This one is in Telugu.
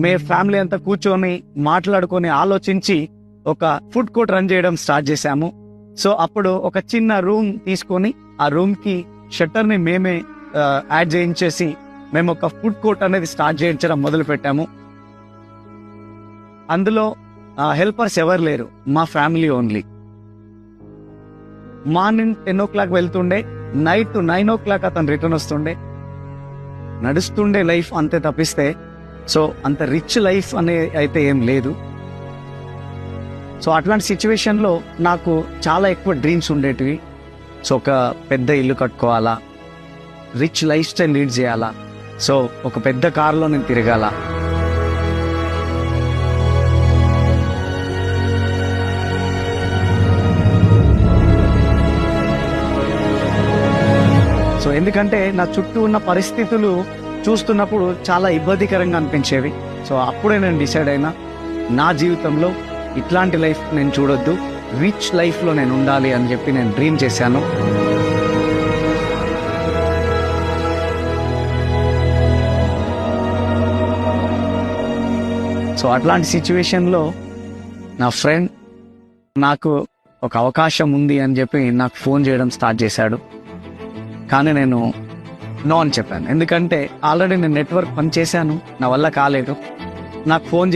మే ఫ్యామిలీ అంతా కూర్చొని మాట్లాడుకొని ఆలోచించి ఒక ఫుడ్ కోర్ట్ రన్ చేయడం స్టార్ట్ చేశాము. సో అప్పుడు ఒక చిన్న రూమ్ తీసుకొని ఆ రూమ్కి షట్టర్ని మేమే యాడ్ చేయించేసి మేము ఒక ఫుడ్ కోర్ట్ అనేది స్టార్ట్ చేయించడం మొదలు పెట్టాము. అందులో హెల్పర్స్ ఎవరు లేరు. మా family only. Morning ten o'clock వెళ్తుండే నైట్ నైన్ ఓ క్లాక్ అతను రిటర్న్ వస్తుండే. నడుస్తుండే లైఫ్ అంతే తప్పిస్తే సో అంత రిచ్ లైఫ్ అనే అయితే ఏం లేదు. సో అట్లాంటి సిచ్యువేషన్లో నాకు చాలా ఎక్కువ డ్రీమ్స్ ఉండేటివి. సో ఒక పెద్ద ఇల్లు కట్టుకోవాలా రిచ్ లైఫ్ స్టైల్ లీడ్ చేయాలా సో ఒక పెద్ద కారులో నేను తిరగాల. సో ఎందుకంటే నా చుట్టూ ఉన్న పరిస్థితులు చూస్తున్నప్పుడు చాలా ఇబ్బందికరంగా అనిపించేవి. సో అప్పుడే నేను డిసైడ్ అయినా నా జీవితంలో ఇట్లాంటి లైఫ్ నేను చూడొద్దు రిచ్ లైఫ్లో నేను ఉండాలి అని చెప్పి నేను డ్రీమ్ చేశాను. సో అట్లాంటి సిచ్యువేషన్లో నా ఫ్రెండ్ నాకు ఒక అవకాశం ఉంది అని చెప్పి నాకు ఫోన్ చేయడం స్టార్ట్ చేశాడు. కానీ నేను నో అని చెప్పాను. ఎందుకంటే ఆల్రెడీ నేను నెట్వర్క్ పని చేశాను. నా వల్ల కాలేదు. నాకు ఫోన్